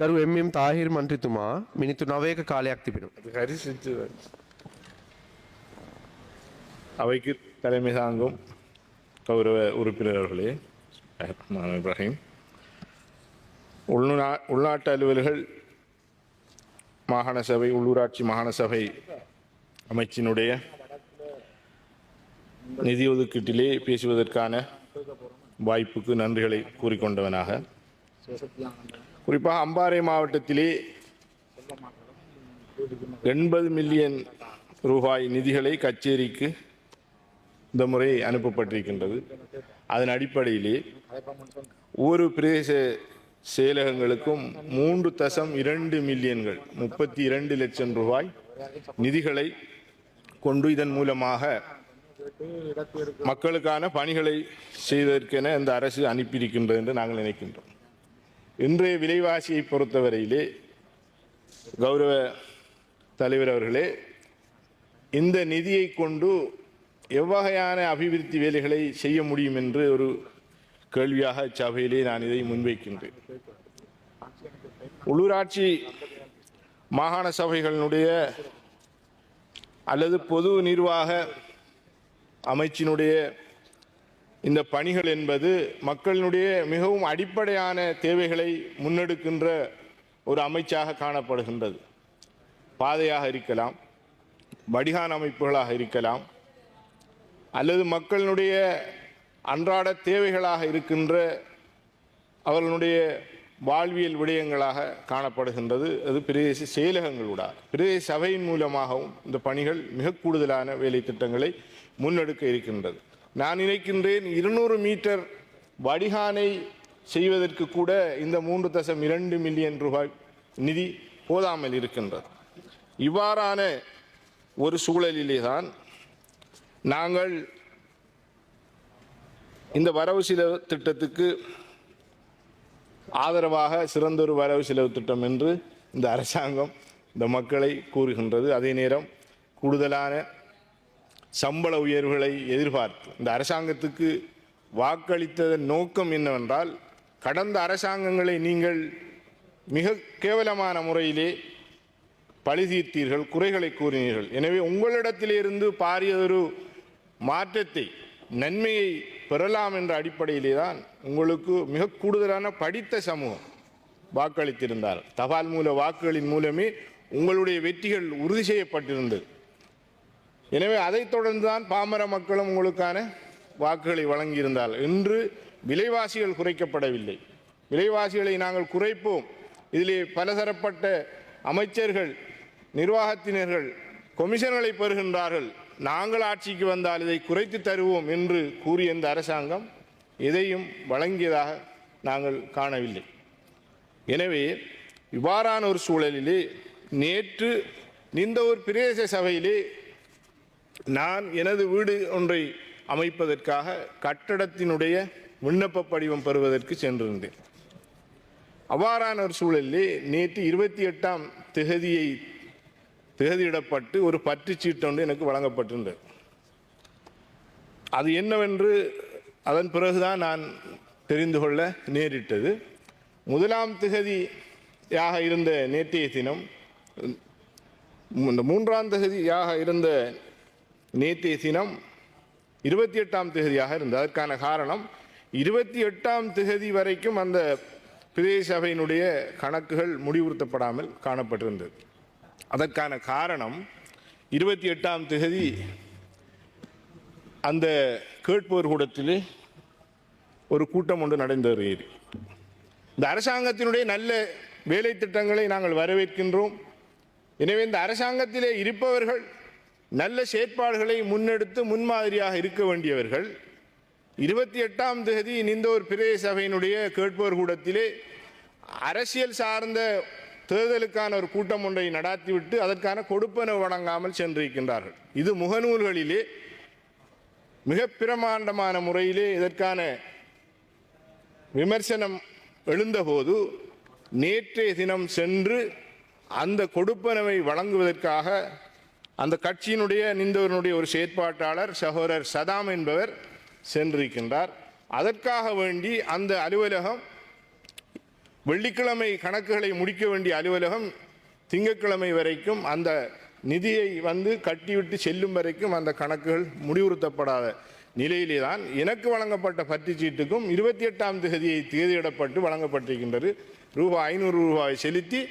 ගරු එම්.එම්. තාහිර් මන්ත්‍රීතුමා මිනිත්තු 9ක කාලයක් තිබෙනවා. அது ஹரி சித்துவன் அவைக்கு தலைமை தாங்கும் கௌரவ உறுப்பினர் அவர்களே ரஹ்மான் இப்ராஹிம் உள்நா உள்நாட்டு அலுவல்கள் மாகாண சபை உள்ளூராட்சி மாகாண சபை அமைச்சினுடைய நிதி ஒதுக்கீட்டிலே பேசுவதற்கான வாய்ப்புக்கு நன்றிகளை கூறிக்கொண்டவனாக குறிப்பாக அம்பாறை மாவட்டத்திலே எண்பது மில்லியன் ரூபாய் நிதிகளை கச்சேரிக்கு இந்த முறை அனுப்பப்பட்டிருக்கின்றது. அதன் அடிப்படையிலே ஒவ்வொரு பிரதேச செயலகங்களுக்கும் மூன்று தசம் இரண்டு மில்லியன்கள் முப்பத்தி இரண்டு லட்சம் ரூபாய் நிதிகளை கொண்டு இதன் மூலமாக மக்களுக்கான பணிகளை செய்வதற்கென இந்த அரசு அனுப்பியிருக்கின்றது என்று நாங்கள் நினைக்கின்றோம். இன்றைய விலைவாசியை பொறுத்தவரையிலே கௌரவ தலைவர் அவர்களே இந்த நிதியை கொண்டு எவ்வகையான அபிவிருத்தி வேலைகளை செய்ய முடியும் என்று ஒரு கேள்வியாக சபையிலே நான் இதை முன்வைக்கின்றேன். உள்ளூராட்சி மாகாண சபைகளினுடைய அல்லது பொது நிர்வாக அமைச்சினுடைய இந்த பணிகள் என்பது மக்களினுடைய மிகவும் அடிப்படையான தேவைகளை முன்னெடுக்கின்ற ஒரு அமைச்சாக காணப்படுகின்றது. பாதையாக இருக்கலாம் வடிகான் அமைப்புகளாக இருக்கலாம் அல்லது மக்களினுடைய அன்றாட தேவைகளாக இருக்கின்ற அவர்களுடைய வாழ்வியல் விடயங்களாக காணப்படுகின்றது. அது பிரதேச செயலகங்களூடாக பிரதேச சபையின் மூலமாகவும் இந்த பணிகள் மிக கூடுதலான வேலை திட்டங்களை முன்னெடுக்க இருக்கின்றது. நான் நினைக்கின்றேன் இருநூறு மீட்டர் வடிகானை செய்வதற்கு கூட இந்த மூன்று தசம் இரண்டு மில்லியன் ரூபாய் நிதி போதாமல் இருக்கின்றது. இவ்வாறான ஒரு சூழலிலே தான் நாங்கள் இந்த வரவு செலவு திட்டத்துக்கு ஆதரவாக சிறந்தொரு வரவு செலவு திட்டம் என்று இந்த அரசாங்கம் இந்த மக்களை கூறுகின்றது. அதே நேரம் கூடுதலான சம்பள உயர்வுகளை எதிர்பார்த்து. இந்த அரசாங்கத்துக்கு வாக்களித்ததன் நோக்கம் என்னவென்றால் கடந்த அரசாங்கங்களை நீங்கள் மிக கேவலமான முறையிலே பழி தீர்த்தீர்கள் குறைகளை கூறினீர்கள். எனவே உங்களிடத்திலிருந்து பாரியதொரு மாற்றத்தை நன்மையை பெறலாம் என்ற அடிப்படையிலே தான் உங்களுக்கு மிக கூடுதலான படித்த சமூகம் வாக்களித்திருந்தார் தபால் மூல வாக்குகளின் மூலமே உங்களுடைய வெற்றிகள் உறுதி செய்யப்பட்டிருந்தது. எனவே அதைத் தொடர்ந்து தான் பாமர மக்களும் உங்களுக்கான வாக்குகளை வழங்கியிருந்தால். இன்று விலைவாசிகள் குறைக்கப்படவில்லை. விலைவாசிகளை நாங்கள் குறைப்போம். இதிலே பலதரப்பட்ட அமைச்சர்கள் நிர்வாகத்தினர்கள் கொமிஷன்களை பெறுகின்றார்கள். நாங்கள் ஆட்சிக்கு வந்தால் இதை குறைத்து தருவோம் என்று கூறிய இந்த அரசாங்கம் எதையும் வழங்கியதாக நாங்கள் காணவில்லை. எனவே இவ்வாறான ஒரு சூழலிலே நேற்று இந்த ஒரு பிரதேச சபையிலே நான் எனது வீடு ஒன்றை அமைப்பதற்காக கட்டடத்தினுடைய விண்ணப்ப படிவம் பெறுவதற்கு சென்றிருந்தேன். அவ்வாறான ஒரு சூழலில் நேற்று இருபத்தி எட்டாம் திகதியை திகதியிடப்பட்டு ஒரு பற்றுச்சீட்டு ஒன்று எனக்கு வழங்கப்பட்டிருந்தது. அது என்னவென்று அதன் பிறகுதான் நான் தெரிந்து கொள்ள நேரிட்டது. முதலாம் திகதியாக இருந்த நேற்றைய தினம் இந்த மூன்றாம் திகதியாக இருந்த நேற்றைய தினம் இருபத்தி எட்டாம் திகதியாக இருந்தது. அதற்கான காரணம் இருபத்தி எட்டாம் திகதி வரைக்கும் அந்த பிரதேச சபையினுடைய கணக்குகள் முடிவுறுத்தப்படாமல் காணப்பட்டிருந்தது. அதற்கான காரணம் இருபத்தி எட்டாம் திகதி அந்த கேட்போர் கூடத்தில் ஒரு கூட்டம் ஒன்று நடந்து வருகிறது இந்த அரசாங்கத்தினுடைய நல்ல வேலை திட்டங்களை நாங்கள் வரவேற்கின்றோம். எனவே இந்த அரசாங்கத்திலே இருப்பவர்கள் நல்ல செயற்பாடுகளை முன்னெடுத்து முன்மாதிரியாக இருக்க வேண்டியவர்கள். இருபத்தி எட்டாம் தேதி நிந்தோர் பிரதேச சபையினுடைய கேட்போர் கூடத்திலே அரசியல் சார்ந்த தேர்தலுக்கான ஒரு கூட்டம் ஒன்றை நடாத்திவிட்டு அதற்கான கொடுப்பனவு வழங்காமல் சென்றிருக்கின்றார்கள். இது முகநூல்களிலே மிக பிரமாண்டமான முறையிலே இதற்கான விமர்சனம் எழுந்தபோது நேற்றைய தினம் சென்று அந்த கொடுப்பனவை வழங்குவதற்காக அந்த கட்சியினுடைய நின்றவனுடைய ஒரு செயற்பாட்டாளர் சகோதரர் சதாம் என்பவர் சென்றிருக்கின்றார். அதற்காக வேண்டி அந்த அலுவலகம் வெள்ளிக்கிழமை கணக்குகளை முடிக்க வேண்டிய அலுவலகம் திங்கட்கிழமை வரைக்கும் அந்த நிதியை வந்து கட்டிவிட்டு செல்லும் வரைக்கும் அந்த கணக்குகள் முடிவுறுத்தப்படாத நிலையிலே தான் எனக்கு வழங்கப்பட்ட பத்து சீட்டுக்கும் இருபத்தி எட்டாம் தேதியை தேதியிடப்பட்டு வழங்கப்பட்டிருக்கின்றது. ரூபாய் ஐநூறு ரூபாய் செலுத்தி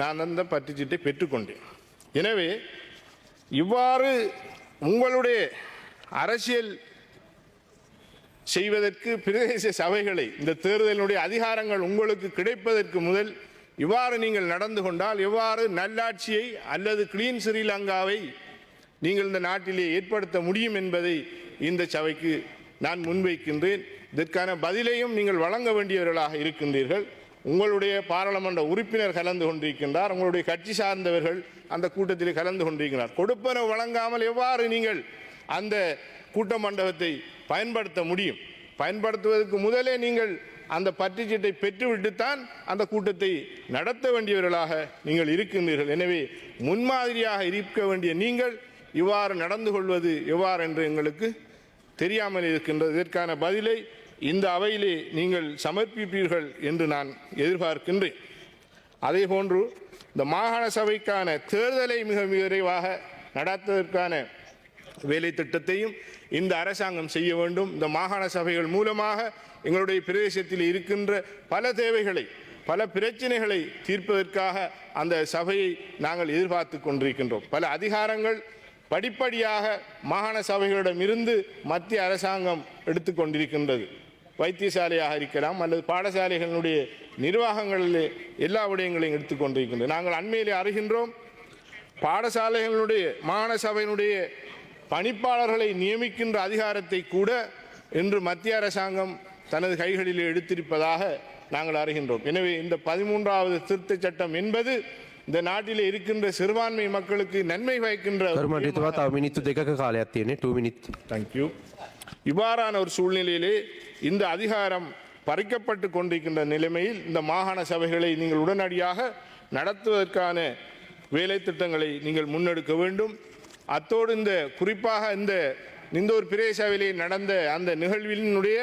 நான் அந்த பத்து சீட்டை பெற்றுக்கொண்டேன். எனவே இவ்வாறு உங்களுடைய அரசியல் செய்வதற்கு பிரதேச சபைகளை இந்த தேர்தலினுடைய அதிகாரங்கள் உங்களுக்கு கிடைப்பதற்கு முதல் இவ்வாறு நீங்கள் நடந்து கொண்டால் எவ்வாறு நல்லாட்சியை அல்லது கிளீன் ஸ்ரீலங்காவை நீங்கள் இந்த நாட்டிலே ஏற்படுத்த முடியும் என்பதை இந்த சபைக்கு நான் முன்வைக்கின்றேன். இதற்கான பதிலையும் நீங்கள் வழங்க வேண்டியவர்களாக இருக்கின்றீர்கள். உங்களுடைய பாராளுமன்ற உறுப்பினர் கலந்து கொண்டிருக்கின்றார் உங்களுடைய கட்சி சார்ந்தவர்கள் அந்த கூட்டத்தில் கலந்து கொண்டிருக்கிறார் கொடுப்பன வழங்காமல் எவ்வாறு நீங்கள் அந்த கூட்ட மண்டபத்தை பயன்படுத்த முடியும்? பயன்படுத்துவதற்கு முதலே நீங்கள் அந்த பற்றுச்சீட்டை பெற்றுவிட்டுத்தான் அந்த கூட்டத்தை நடத்த வேண்டியவர்களாக நீங்கள் இருக்கின்றீர்கள். எனவே முன்மாதிரியாக இருக்க வேண்டிய நீங்கள் இவ்வாறு நடந்து கொள்வது எவ்வாறு என்று எங்களுக்கு தெரியாமல் இருக்கின்றது. இதற்கான பதிலை இந்த அவையிலே நீங்கள் சமர்ப்பிப்பீர்கள் என்று நான் எதிர்பார்க்கின்றேன். அதே போன்று இந்த மாகாண சபைக்கான தேர்தலை மிக விரைவாக நடத்துவதற்கான வேலை திட்டத்தையும் இந்த அரசாங்கம் செய்ய வேண்டும். இந்த மாகாண சபைகள் மூலமாக எங்களுடைய பிரதேசத்தில் இருக்கின்ற பல தேவைகளை பல பிரச்சனைகளை தீர்ப்பதற்காக அந்த சபையை நாங்கள் எதிர்பார்த்து கொண்டிருக்கின்றோம். பல அதிகாரங்கள் படிப்படியாக மாகாண சபைகளிடம் இருந்து மத்திய அரசாங்கம் எடுத்துக்கொண்டிருக்கின்றது வைத்தியசாலையாக இருக்கலாம் அல்லது பாடசாலைகளினுடைய நிர்வாகங்களில் எல்லா விடயங்களையும் எடுத்துக்கொண்டிருக்கின்றது நாங்கள் அண்மையிலே அறிகின்றோம் பாடசாலைகளினுடைய மாண சபையினுடைய பணிப்பாளர்களை நியமிக்கின்ற அதிகாரத்தை கூட இன்று மத்திய அரசாங்கம் தனது கைகளில் எடுத்திருப்பதாக நாங்கள் அறிகின்றோம். எனவே இந்த பதிமூன்றாவது திருத்தச் சட்டம் என்பது இந்த நாட்டில் இருக்கின்ற சிறுபான்மை மக்களுக்கு நன்மை வைக்கின்ற தேங்க்யூ இவ்வாறான ஒரு சூழ்நிலையிலே இந்த அதிகாரம் பறிக்கப்பட்டு கொண்டிருக்கின்ற நிலைமையில் இந்த மாகாண சபைகளை நீங்கள் உடனடியாக நடத்துவதற்கான வேலை திட்டங்களை நீங்கள் முன்னெடுக்க வேண்டும். அத்தோடு இந்த குறிப்பாக இந்த இந்த நிந்தோர் பிரேசவிலே நடந்த அந்த நிகழ்வினுடைய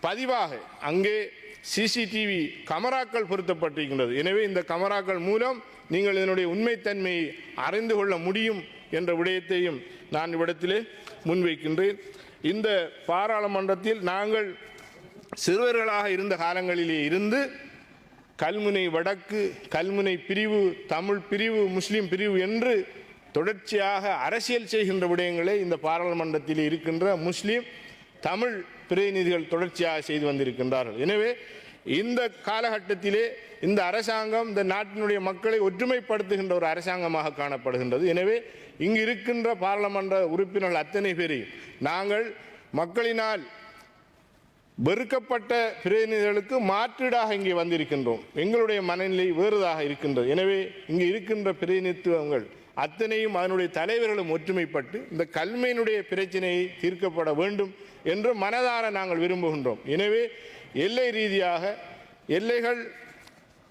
பதிவாக அங்கே சிசிடிவி கமராக்கள் பொருத்தப்பட்டிருக்கின்றது எனவே இந்த கமராக்கள் மூலம் நீங்கள் இதனுடைய உண்மைத்தன்மையை அறிந்து கொள்ள முடியும் என்ற விடயத்தையும் நான் இவ்விடத்திலே முன்வைக்கின்றேன். இந்த பாராளுமன்றத்தில் நாங்கள் சிறுவர்களாக இருந்த காலங்களிலே இருந்து கல்முனை வடக்கு கல்முனை பிரிவு தமிழ் பிரிவு முஸ்லீம் பிரிவு என்று தொடர்ச்சியாக அரசியல் செய்கின்ற விடயங்களை இந்த பாராளுமன்றத்தில் இருக்கின்ற முஸ்லீம் தமிழ் பிரதிநிதிகள் தொடர்ச்சியாக செய்து வந்திருக்கின்றார்கள். எனவே இந்த காலகட்டத்திலே இந்த அரசாங்கம் இந்த நாட்டினுடைய மக்களை ஒற்றுமைப்படுத்துகின்ற ஒரு அரசாங்கமாக காணப்படுகின்றது. எனவே இங்கு இருக்கின்ற பாராளுமன்ற உறுப்பினர்கள் அத்தனை பேரையும் நாங்கள் மக்களினால் வெறுக்கப்பட்ட பிரதிநிதிகளுக்கு மாற்றீடாக இங்கே வந்திருக்கின்றோம். எங்களுடைய மனநிலை வேறுதாக இருக்கின்றது. எனவே இங்கு இருக்கின்ற பிரதிநிதித்துவங்கள் அத்தனையும் அதனுடைய தலைவர்களும் ஒற்றுமைப்பட்டு இந்த கல்மையினுடைய பிரச்சனையை தீர்க்கப்பட வேண்டும் என்று மனதார நாங்கள் விரும்புகின்றோம். எனவே எல்லை ரீதியாக எல்லைகள்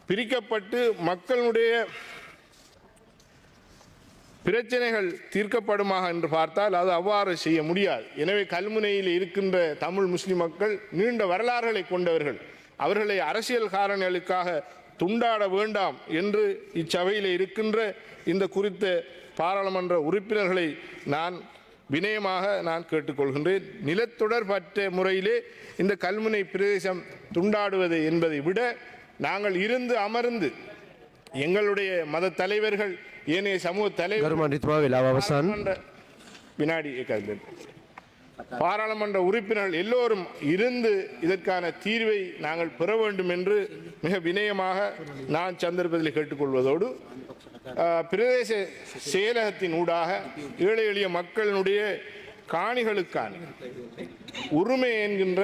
பிரிக்கப்பட்டு மக்களுடைய பிரச்சனைகள் தீர்க்கப்படுமாக என்று பார்த்தால் அது அவ்வாறு செய்ய முடியாது. எனவே கல்முனையில் இருக்கின்ற தமிழ் முஸ்லிம் மக்கள் நீண்ட வரலாறுகளை கொண்டவர்கள். அவர்களை அரசியல் காரணங்களுக்காக துண்டாட வேண்டாம் என்று இச்சபையில் இருக்கின்ற இந்த குறித்த பாராளுமன்ற உறுப்பினர்களை நான் வினயமாக நான் கேட்டுக்கொள்கின்றேன். நிலத்தொடர் பற்ற முறையிலே இந்த கல்முனை பிரதேசம் துண்டாடுவது என்பதை விட நாங்கள் இருந்து அமர்ந்து எங்களுடைய மத தலைவர்கள் ஏனைய சமூக தலைவர் வினாடி பாராளுமன்ற உறுப்பினர்கள் எல்லோரும் இருந்து இதற்கான தீர்வை நாங்கள் பெற வேண்டும் என்று மிக வினயமாக நான் சந்தர்ப்பத்தில் கேட்டுக்கொள்வதோடு பிரதேச செயலகத்தின் ஊடாக ஏழை எளிய மக்களினுடைய காணிகளுக்கான உரிமை என்கின்ற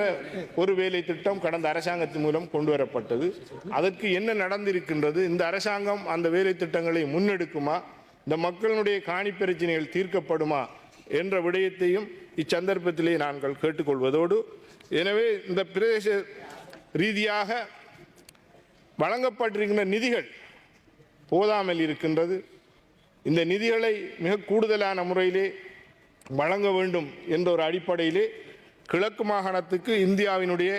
ஒரு வேலை திட்டம் கடந்த அரசாங்கத்தின் மூலம் கொண்டு வரப்பட்டது. அதற்கு என்ன நடந்திருக்கின்றது? இந்த அரசாங்கம் அந்த வேலை திட்டங்களை முன்னெடுக்குமா? இந்த மக்களுடைய காணி பிரச்சனைகள் தீர்க்கப்படுமா? என்ற விடயத்தையும் இச்சந்தர்ப்பத்திலே நாங்கள் கேட்டுக்கொள்வதோடு எனவே இந்த பிரதேச ரீதியாக வழங்கப்பட்டிருக்கின்ற நிதிகள் போதாமல் இருக்கின்றது. இந்த நிதிகளை மிக கூடுதலான முறையிலே வழங்க வேண்டும் என்ற ஒரு அடிப்படையிலே கிழக்கு மாகாணத்துக்கு இந்தியாவினுடைய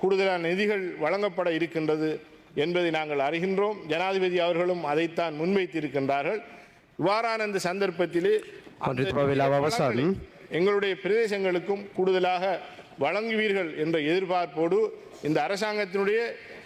கூடுதலான நிதிகள் வழங்கப்பட இருக்கின்றது என்பதை நாங்கள் அறிகின்றோம். ஜனாதிபதி அவர்களும் அதைத்தான் முன்வைத்திருக்கின்றார்கள். இவ்வாறான இந்த சந்தர்ப்பத்திலே எங்களுடைய பிரதேசங்களுக்கும் கூடுதலாக வழங்குவீர்கள் என்ற எதிர்பார்ப்போடு இந்த அரசாங்கத்தினுடைய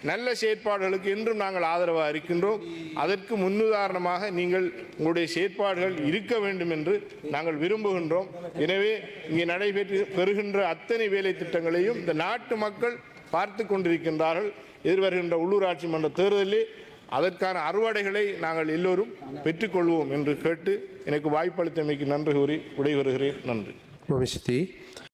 நல்ல செயற்பாடுகளுக்கு என்றும் நாங்கள் ஆதரவாக இருக்கின்றோம். அதற்கு முன்னுதாரணமாக நீங்கள் உங்களுடைய செயற்பாடுகள் இருக்க வேண்டும் என்று நாங்கள் விரும்புகின்றோம். எனவே இங்கே நடைபெற்று பெறுகின்ற அத்தனை வேலை திட்டங்களையும் இந்த நாட்டு மக்கள் பார்த்து கொண்டிருக்கின்றார்கள். எதிர்வருகின்ற உள்ளூராட்சி மன்ற தேர்தலில் அதற்கான அறுவடைகளை நாங்கள் எல்லோரும் பெற்றுக்கொள்வோம் என்று கேட்டு எனக்கு வாய்ப்பளித்தமைக்கு நன்றி கூறி விடைபெறுகிறேன். நன்றி.